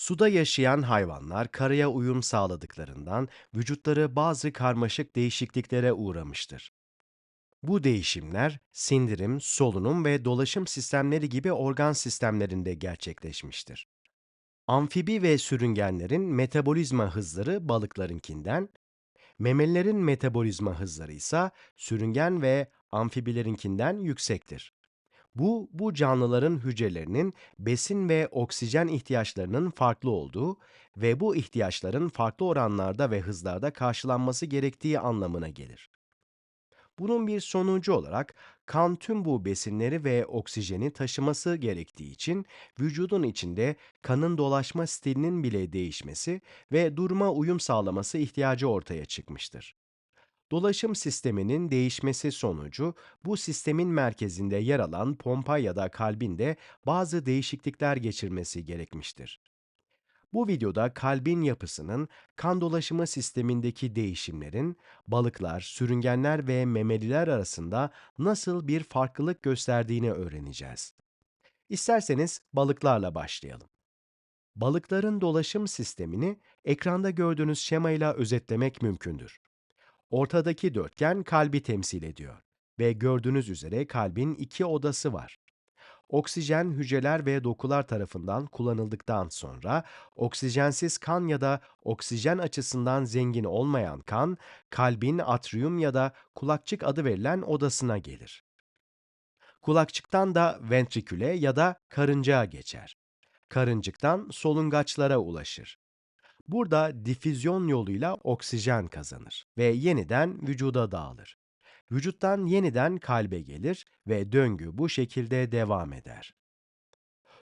Suda yaşayan hayvanlar karaya uyum sağladıklarından vücutları bazı karmaşık değişikliklere uğramıştır. Bu değişimler sindirim, solunum ve dolaşım sistemleri gibi organ sistemlerinde gerçekleşmiştir. Amfibi ve sürüngenlerin metabolizma hızları balıklarınkinden, memelilerin metabolizma hızları ise sürüngen ve amfibilerinkinden yüksektir. Bu, bu canlıların hücrelerinin besin ve oksijen ihtiyaçlarının farklı olduğu ve bu ihtiyaçların farklı oranlarda ve hızlarda karşılanması gerektiği anlamına gelir. Bunun bir sonucu olarak kan tüm bu besinleri ve oksijeni taşıması gerektiği için vücudun içinde kanın dolaşma stilinin bile değişmesi ve duruma uyum sağlaması ihtiyacı ortaya çıkmıştır. Dolaşım sisteminin değişmesi sonucu bu sistemin merkezinde yer alan pompa ya da kalbin de bazı değişiklikler geçirmesi gerekmiştir. Bu videoda kalbin yapısının, kan dolaşımı sistemindeki değişimlerin, balıklar, sürüngenler ve memeliler arasında nasıl bir farklılık gösterdiğini öğreneceğiz. İsterseniz balıklarla başlayalım. Balıkların dolaşım sistemini ekranda gördüğünüz şemayla özetlemek mümkündür. Ortadaki dörtgen kalbi temsil ediyor ve gördüğünüz üzere kalbin iki odası var. Oksijen hücreler ve dokular tarafından kullanıldıktan sonra oksijensiz kan ya da oksijen açısından zengin olmayan kan kalbin atrium ya da kulakçık adı verilen odasına gelir. Kulakçıktan da ventriküle ya da karıncaya geçer. Karıncıktan solungaçlara ulaşır. Burada difüzyon yoluyla oksijen kazanır ve yeniden vücuda dağılır. Vücuttan yeniden kalbe gelir ve döngü bu şekilde devam eder.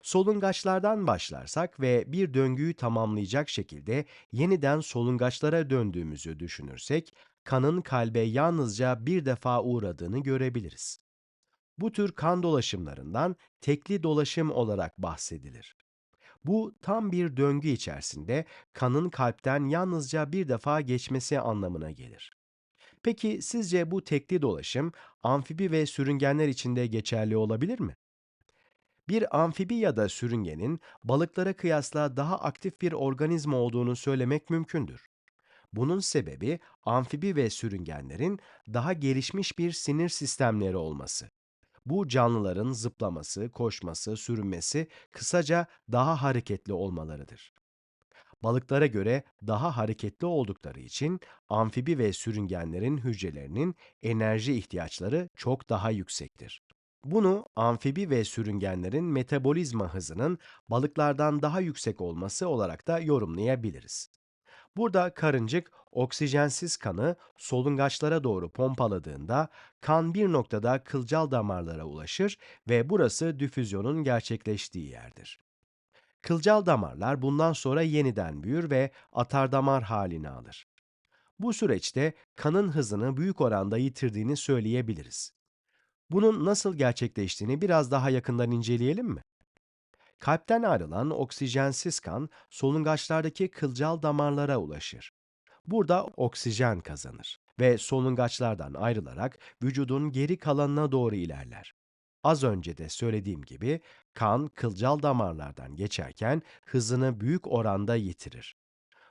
Solungaçlardan başlarsak ve bir döngüyü tamamlayacak şekilde yeniden solungaçlara döndüğümüzü düşünürsek, kanın kalbe yalnızca bir defa uğradığını görebiliriz. Bu tür kan dolaşımlarından tekli dolaşım olarak bahsedilir. Bu tam bir döngü içerisinde kanın kalpten yalnızca bir defa geçmesi anlamına gelir. Peki sizce bu tekli dolaşım amfibi ve sürüngenler için de geçerli olabilir mi? Bir amfibi ya da sürüngenin balıklara kıyasla daha aktif bir organizma olduğunu söylemek mümkündür. Bunun sebebi amfibi ve sürüngenlerin daha gelişmiş bir sinir sistemleri olması. Bu canlıların zıplaması, koşması, sürünmesi, kısaca daha hareketli olmalarıdır. Balıklara göre daha hareketli oldukları için amfibi ve sürüngenlerin hücrelerinin enerji ihtiyaçları çok daha yüksektir. Bunu amfibi ve sürüngenlerin metabolizma hızının balıklardan daha yüksek olması olarak da yorumlayabiliriz. Burada karıncık oksijensiz kanı solungaçlara doğru pompaladığında kan bir noktada kılcal damarlara ulaşır ve burası difüzyonun gerçekleştiği yerdir. Kılcal damarlar bundan sonra yeniden büyür ve atardamar halini alır. Bu süreçte kanın hızını büyük oranda yitirdiğini söyleyebiliriz. Bunun nasıl gerçekleştiğini biraz daha yakından inceleyelim mi? Kalpten ayrılan oksijensiz kan solungaçlardaki kılcal damarlara ulaşır. Burada oksijen kazanır ve solungaçlardan ayrılarak vücudun geri kalanına doğru ilerler. Az önce de söylediğim gibi kan kılcal damarlardan geçerken hızını büyük oranda yitirir.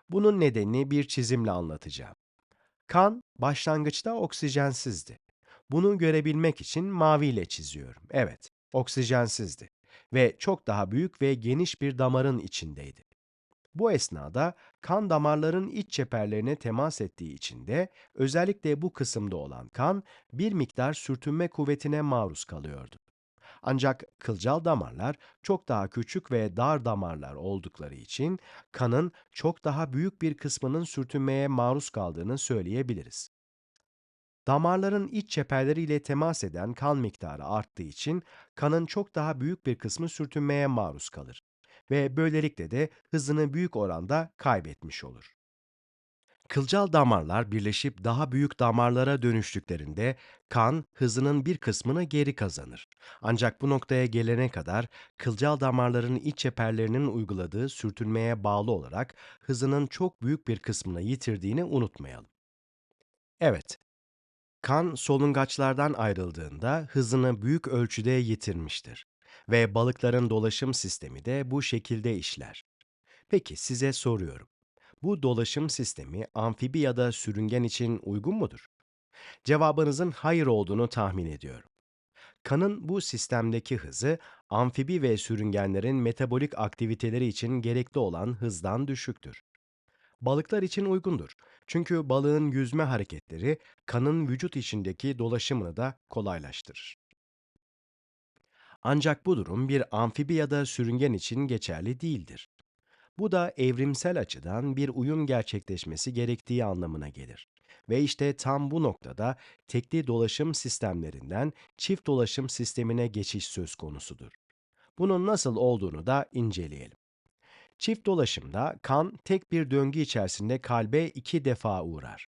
Bunun nedenini bir çizimle anlatacağım. Kan başlangıçta oksijensizdi. Bunu görebilmek için maviyle çiziyorum. Evet, oksijensizdi ve çok daha büyük ve geniş bir damarın içindeydi. Bu esnada kan damarların iç çeperlerine temas ettiği için de özellikle bu kısımda olan kan bir miktar sürtünme kuvvetine maruz kalıyordu. Ancak kılcal damarlar çok daha küçük ve dar damarlar oldukları için kanın çok daha büyük bir kısmının sürtünmeye maruz kaldığını söyleyebiliriz. Damarların iç çeperleriyle temas eden kan miktarı arttığı için kanın çok daha büyük bir kısmı sürtünmeye maruz kalır ve böylelikle de hızını büyük oranda kaybetmiş olur. Kılcal damarlar birleşip daha büyük damarlara dönüştüklerinde kan hızının bir kısmını geri kazanır. Ancak bu noktaya gelene kadar kılcal damarların iç çeperlerinin uyguladığı sürtünmeye bağlı olarak hızının çok büyük bir kısmını yitirdiğini unutmayalım. Evet, kan solungaçlardan ayrıldığında hızını büyük ölçüde yitirmiştir ve balıkların dolaşım sistemi de bu şekilde işler. Peki size soruyorum. Bu dolaşım sistemi amfibi ya da sürüngen için uygun mudur? Cevabınızın hayır olduğunu tahmin ediyorum. Kanın bu sistemdeki hızı amfibi ve sürüngenlerin metabolik aktiviteleri için gerekli olan hızdan düşüktür. Balıklar için uygundur. Çünkü balığın yüzme hareketleri kanın vücut içindeki dolaşımını da kolaylaştırır. Ancak bu durum bir amfibi ya da sürüngen için geçerli değildir. Bu da evrimsel açıdan bir uyum gerçekleşmesi gerektiği anlamına gelir. Ve işte tam bu noktada tekli dolaşım sistemlerinden çift dolaşım sistemine geçiş söz konusudur. Bunun nasıl olduğunu da inceleyelim. Çift dolaşımda kan tek bir döngü içerisinde kalbe iki defa uğrar.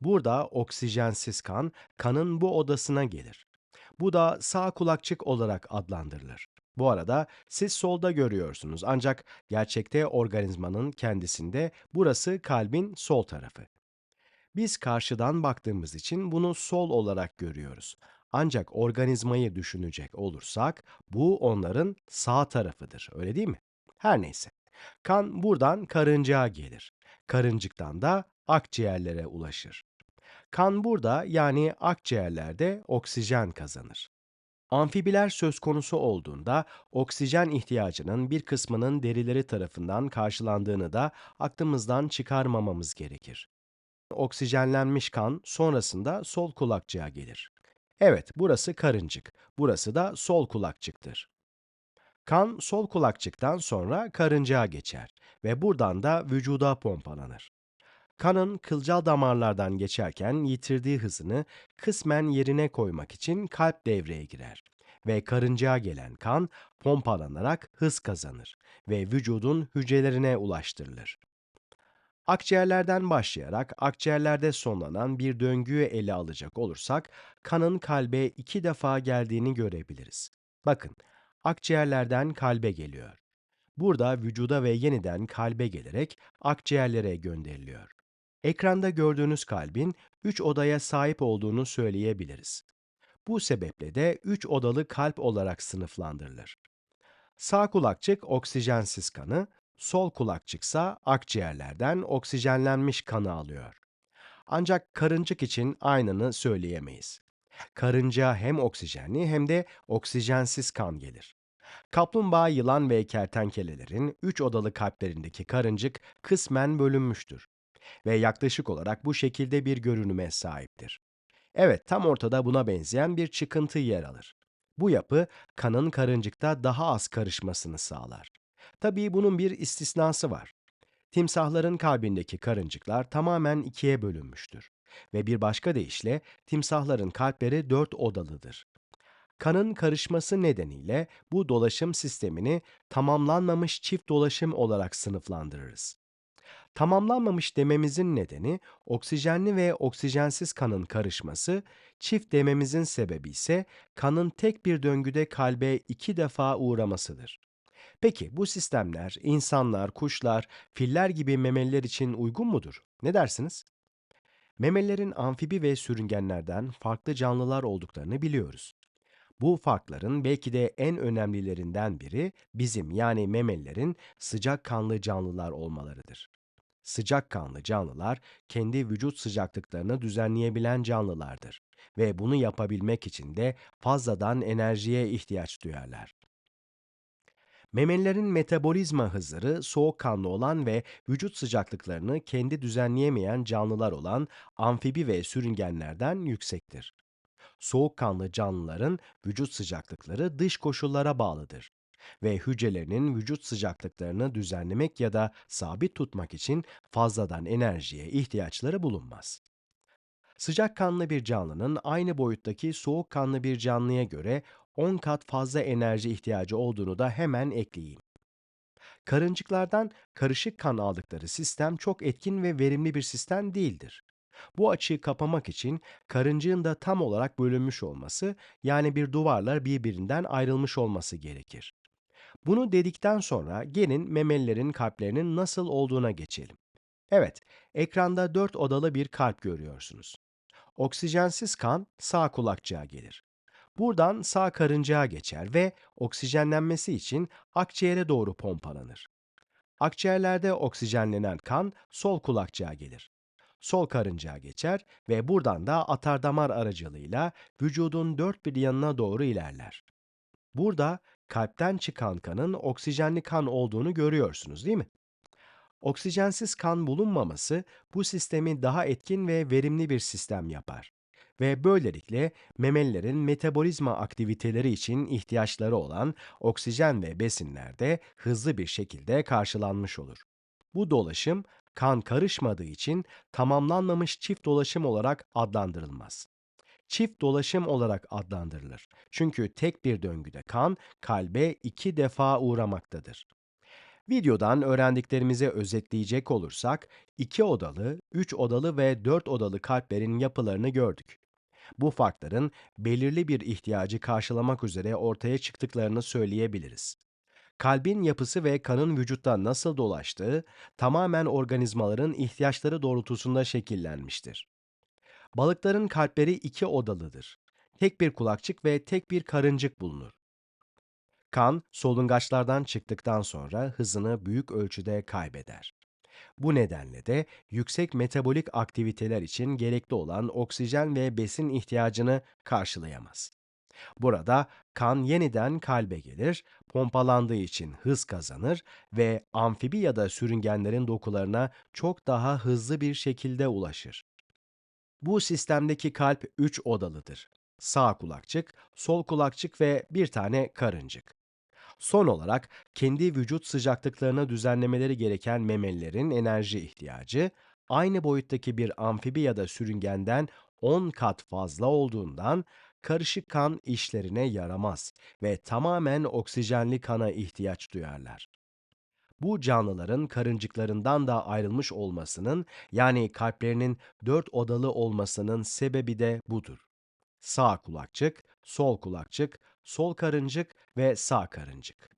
Burada oksijensiz kan kanın bu odasına gelir. Bu da sağ kulakçık olarak adlandırılır. Bu arada siz solda görüyorsunuz ancak gerçekte organizmanın kendisinde burası kalbin sol tarafı. Biz karşıdan baktığımız için bunu sol olarak görüyoruz. Ancak organizmayı düşünecek olursak bu onların sağ tarafıdır, öyle değil mi? Her neyse. Kan buradan karıncaya gelir. Karıncıktan da akciğerlere ulaşır. Kan burada yani akciğerlerde oksijen kazanır. Amfibiler söz konusu olduğunda oksijen ihtiyacının bir kısmının derileri tarafından karşılandığını da aklımızdan çıkarmamamız gerekir. Oksijenlenmiş kan sonrasında sol kulakçığa gelir. Evet, burası karıncık, burası da sol kulakçıktır. Kan sol kulakçıktan sonra karıncaya geçer ve buradan da vücuda pompalanır. Kanın kılcal damarlardan geçerken yitirdiği hızını kısmen yerine koymak için kalp devreye girer ve karıncaya gelen kan pompalanarak hız kazanır ve vücudun hücrelerine ulaştırılır. Akciğerlerden başlayarak akciğerlerde sonlanan bir döngüyü ele alacak olursak kanın kalbe iki defa geldiğini görebiliriz. Bakın, akciğerlerden kalbe geliyor. Burada vücuda ve yeniden kalbe gelerek akciğerlere gönderiliyor. Ekranda gördüğünüz kalbin 3 odaya sahip olduğunu söyleyebiliriz. Bu sebeple de 3 odalı kalp olarak sınıflandırılır. Sağ kulakçık oksijensiz kanı, sol kulakçıksa akciğerlerden oksijenlenmiş kanı alıyor. Ancak karıncık için aynını söyleyemeyiz. Karınca hem oksijenli hem de oksijensiz kan gelir. Kaplumbağa, yılan ve kertenkelelerin 3 odalı kalplerindeki karıncık kısmen bölünmüştür ve yaklaşık olarak bu şekilde bir görünüme sahiptir. Evet, tam ortada buna benzeyen bir çıkıntı yer alır. Bu yapı kanın karıncıkta daha az karışmasını sağlar. Tabii bunun bir istisnası var. Timsahların kalbindeki karıncıklar tamamen ikiye bölünmüştür. Ve bir başka deyişle timsahların kalpleri dört odalıdır. Kanın karışması nedeniyle bu dolaşım sistemini tamamlanmamış çift dolaşım olarak sınıflandırırız. Tamamlanmamış dememizin nedeni oksijenli ve oksijensiz kanın karışması, çift dememizin sebebi ise kanın tek bir döngüde kalbe iki defa uğramasıdır. Peki bu sistemler insanlar, kuşlar, filler gibi memeliler için uygun mudur? Ne dersiniz? Memelilerin amfibi ve sürüngenlerden farklı canlılar olduklarını biliyoruz. Bu farkların belki de en önemlilerinden biri bizim yani memelilerin sıcakkanlı canlılar olmalarıdır. Sıcakkanlı canlılar kendi vücut sıcaklıklarını düzenleyebilen canlılardır ve bunu yapabilmek için de fazladan enerjiye ihtiyaç duyarlar. Memelilerin metabolizma hızları soğukkanlı olan ve vücut sıcaklıklarını kendi düzenleyemeyen canlılar olan amfibi ve sürüngenlerden yüksektir. Soğukkanlı canlıların vücut sıcaklıkları dış koşullara bağlıdır ve hücrelerinin vücut sıcaklıklarını düzenlemek ya da sabit tutmak için fazladan enerjiye ihtiyaçları bulunmaz. Sıcakkanlı bir canlının aynı boyuttaki soğukkanlı bir canlıya göre 10 kat fazla enerji ihtiyacı olduğunu da hemen ekleyeyim. Karıncıklardan karışık kan aldıkları sistem çok etkin ve verimli bir sistem değildir. Bu açığı kapamak için karıncığın da tam olarak bölünmüş olması, yani bir duvarla birbirinden ayrılmış olması gerekir. Bunu dedikten sonra gelin memelilerin kalplerinin nasıl olduğuna geçelim. Evet, ekranda dört odalı bir kalp görüyorsunuz. Oksijensiz kan sağ kulakçığa gelir. Buradan sağ karıncaya geçer ve oksijenlenmesi için akciğere doğru pompalanır. Akciğerlerde oksijenlenen kan sol kulakçığa gelir. Sol karıncaya geçer ve buradan da atardamar aracılığıyla vücudun dört bir yanına doğru ilerler. Burada kalpten çıkan kanın oksijenli kan olduğunu görüyorsunuz değil mi? Oksijensiz kan bulunmaması bu sistemi daha etkin ve verimli bir sistem yapar. Ve böylelikle memelilerin metabolizma aktiviteleri için ihtiyaçları olan oksijen ve besinler de hızlı bir şekilde karşılanmış olur. Bu dolaşım kan karışmadığı için tamamlanmamış çift dolaşım olarak adlandırılmaz. Çift dolaşım olarak adlandırılır. Çünkü tek bir döngüde kan kalbe iki defa uğramaktadır. Videodan öğrendiklerimizi özetleyecek olursak, iki odalı, üç odalı ve dört odalı kalplerin yapılarını gördük. Bu farkların belirli bir ihtiyacı karşılamak üzere ortaya çıktıklarını söyleyebiliriz. Kalbin yapısı ve kanın vücutta nasıl dolaştığı tamamen organizmaların ihtiyaçları doğrultusunda şekillenmiştir. Balıkların kalpleri iki odalıdır. Tek bir kulakçık ve tek bir karıncık bulunur. Kan, solungaçlardan çıktıktan sonra hızını büyük ölçüde kaybeder. Bu nedenle de yüksek metabolik aktiviteler için gerekli olan oksijen ve besin ihtiyacını karşılayamaz. Burada kan yeniden kalbe gelir, pompalandığı için hız kazanır ve amfibi ya da sürüngenlerin dokularına çok daha hızlı bir şekilde ulaşır. Bu sistemdeki kalp 3 odalıdır. Sağ kulakçık, sol kulakçık ve bir tane karıncık. Son olarak kendi vücut sıcaklıklarına düzenlemeleri gereken memelilerin enerji ihtiyacı aynı boyuttaki bir amfibi ya da sürüngenden 10 kat fazla olduğundan karışık kan işlerine yaramaz ve tamamen oksijenli kana ihtiyaç duyarlar. Bu canlıların karıncıklarından da ayrılmış olmasının yani kalplerinin dört odalı olmasının sebebi de budur. Sağ kulakçık, sol kulakçık, sol karıncık ve sağ karıncık.